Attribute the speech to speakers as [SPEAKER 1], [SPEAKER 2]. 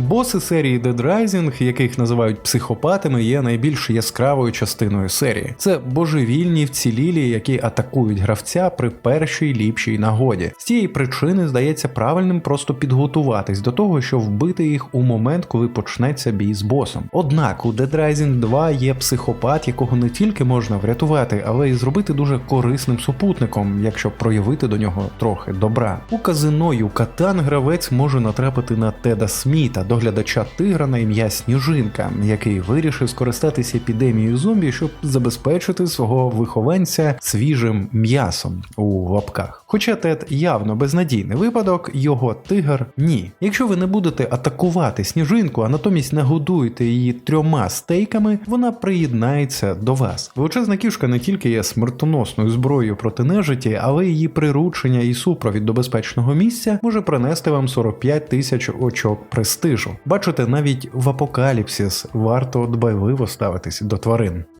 [SPEAKER 1] Боси серії Dead Rising, яких називають психопатами, є найбільш яскравою частиною серії. Це божевільні вцілілі, які атакують гравця при першій ліпшій нагоді. З цієї причини здається правильним просто підготуватись до того, щоб вбити їх у момент, коли почнеться бій з босом. Однак у Dead Rising 2 є психопат, якого не тільки можна врятувати, але й зробити дуже корисним супутником, якщо проявити до нього трохи добра. У казино Юкатан гравець може натрапити на Теда Сміта, доглядача тигра на ім'я Сніжинка, який вирішив скористатися епідемією зомбі, щоб забезпечити свого вихованця свіжим м'ясом у лапках. Хоча Тед явно безнадійний випадок, його тигр ні. Якщо ви не будете атакувати сніжинку, а натомість нагодуєте її трьома стейками, вона приєднається до вас. Величезна кішка не тільки є смертоносною зброєю проти нежиті, але її приручення і супровід до безпечного місця може принести вам 45 тисяч очок престижу. Бачите, навіть в апокаліпсис варто дбайливо ставитись до тварин.